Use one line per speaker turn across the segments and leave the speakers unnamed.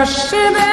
Just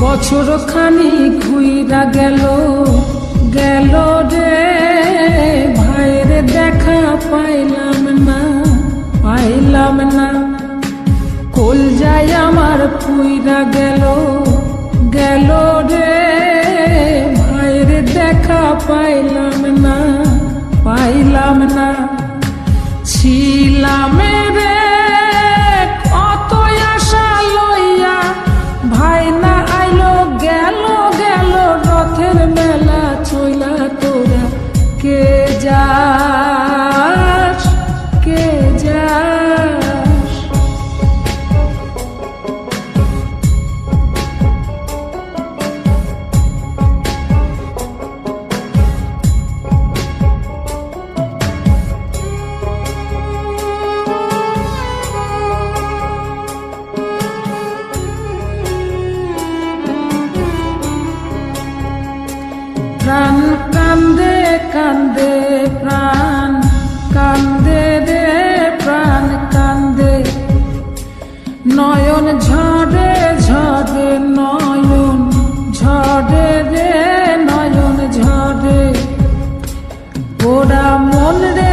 বছর খানি খুইরা গেল গেল রে। ভাইরে দেখা পাইলাম না পাইলাম না। কল যাই আমার খুইরা গেল গেল রে। ভাইরে দেখা পাইলাম না পাইলাম না। ছিলামে প্রাণ, কান্দে কান্দে প্রাণ, কান্দে রে প্রাণ, কান্দে। নয়ন ঝরে ঝরে নয়ন, ঝরে রে নয়ন, ঝরে। ওরা মন রে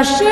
Russia.